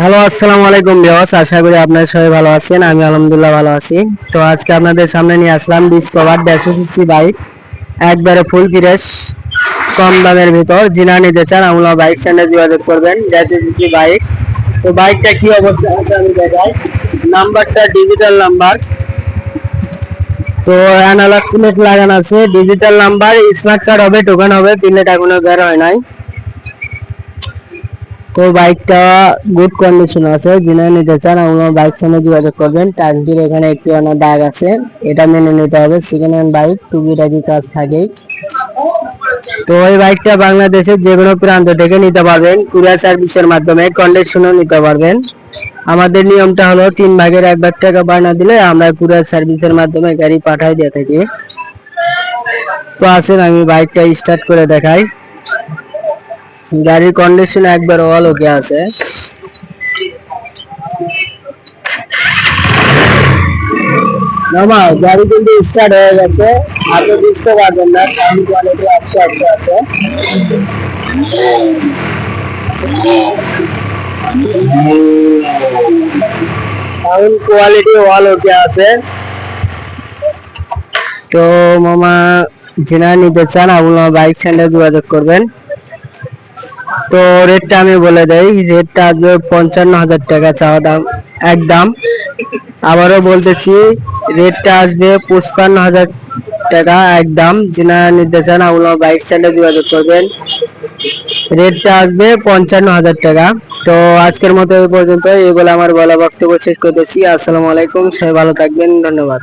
Hello, আসসালামু আলাইকুম বিয়স আশা করি আপনারা সবাই ভালো আছেন, আমি আলহামদুলিল্লাহ ভালো আছি। তো আজকে আপনাদের সামনে নিয়ে আসলাম ডিসকভার দেড়শো সিসি বাইক, একবারে ফুল ফ্রেশ কম দামের ভিতর। যিনা নিতে চান আমরা বাইক স্ট্যান্ডে যোগাযোগ করবেন, দেড়শো সিসি বাইক। তো বাইকটা কি অবস্থা আছে আমি দেখাই। নাম্বারটা ডিজিটাল নাম্বার। তো অ্যানালগ প্লেট লাগানো আছে ডিজিটাল নাম্বার স্মার্ট কার্ড হবে টোকেন হবে প্লেট এখনও বের হয় নাই। তো বাইকটা গুড কন্ডিশন আছে যিনি নিতে চান আপনার বাইক সঙ্গে যোগাযোগ করবেন। টাঙ্কির এখানে একটু আনা দাগ আছে, এটা মেনে নিতে হবে সেকেন্ড হ্যান্ড বাইক টুকিটাকি কাজ থাকেই। তো ওই বাইকটা বাংলাদেশের যে কোনো প্রান্ত থেকে নিতে পারবেন, কুরিয়ার সার্ভিসের মাধ্যমে কন্ডিশনও নিতে পারবেন। আমাদের নিয়মটা হলো, তিন ভাগের এক ভাগ টাকা বানা দিলে আমরা কুরিয়ার সার্ভিসের মাধ্যমে গাড়ি পাঠাই দিয়ে থাকি। তো আসেন, আমি বাইকটা স্টার্ট করে দেখাই। গাড়ির কন্ডিশন একবার অল ওকে আছে। মামা গাড়ি কিন্তু স্টার্ট হয়ে গেছে। আপনি বুঝতে পারবেন না সাউন্ড কোয়ালিটি একশো একশো আছে। সাউন্ড কোয়ালিটি অল ওকে আছে। তো মামা যিনা নিতে চান, আপনার বাইক সেন্টার যোগাযোগ করবেন। তো রেটটা আমি বলে দেই রেটটা আসবে পঞ্চান্ন হাজার টাকা চাওয়া দাম, একদম। আবারও বলতেছি রেটটা আসবে পঁচপান্ন হাজার টাকা, একদম। যিনা নিতে চান আপনার বাইক স্ট্যান্ডে যোগাযোগ করবেন। রেটটা আসবে পঞ্চান্ন হাজার টাকা। তো আজকের মতো এই পর্যন্ত এই বলে আমার বলা বক্তব্য শেষ করতেছি। আসসালামু আলাইকুম। সবাই ভালো থাকবেন। ধন্যবাদ।